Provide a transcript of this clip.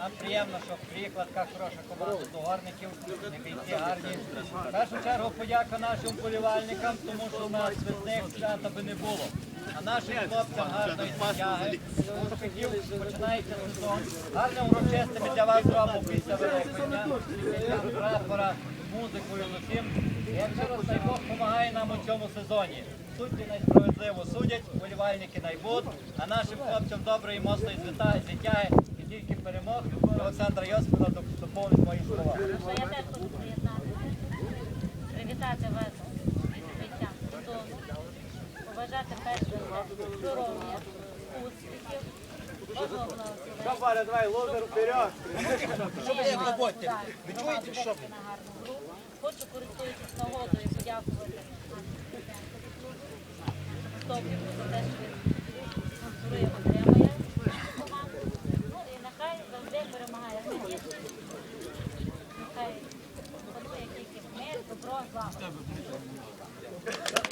Нам приємно, що приїхала така хороша команда до горників, не бійці гарні. В першу чергу подяка нашим болівальникам, тому що у нас без них свята би не було. А нашим хлопцям гарної тяги, успіхів, починається сезон. Гарним урочистими для вас зробимо після великого дня. Прапора, музикою усім. І як раз дай Бог допомагає нам у цьому сезоні. Судді найсправедливо судять, болівальники найбуд, а нашим хлопцям доброї і моцної звітяги Олександра Йосипівна доп- доповнить мої слова. Я теж хочу приєднатися, привітати вас з відкриттям сезону, побажати перш за все здоров'я, успіхів, Божого благословення. Валя, давай, лозер вперед! Ви чуєте, що? На гарну гру. Хочу користуючись нагодою подякувати нашому за те, що він мир, добро,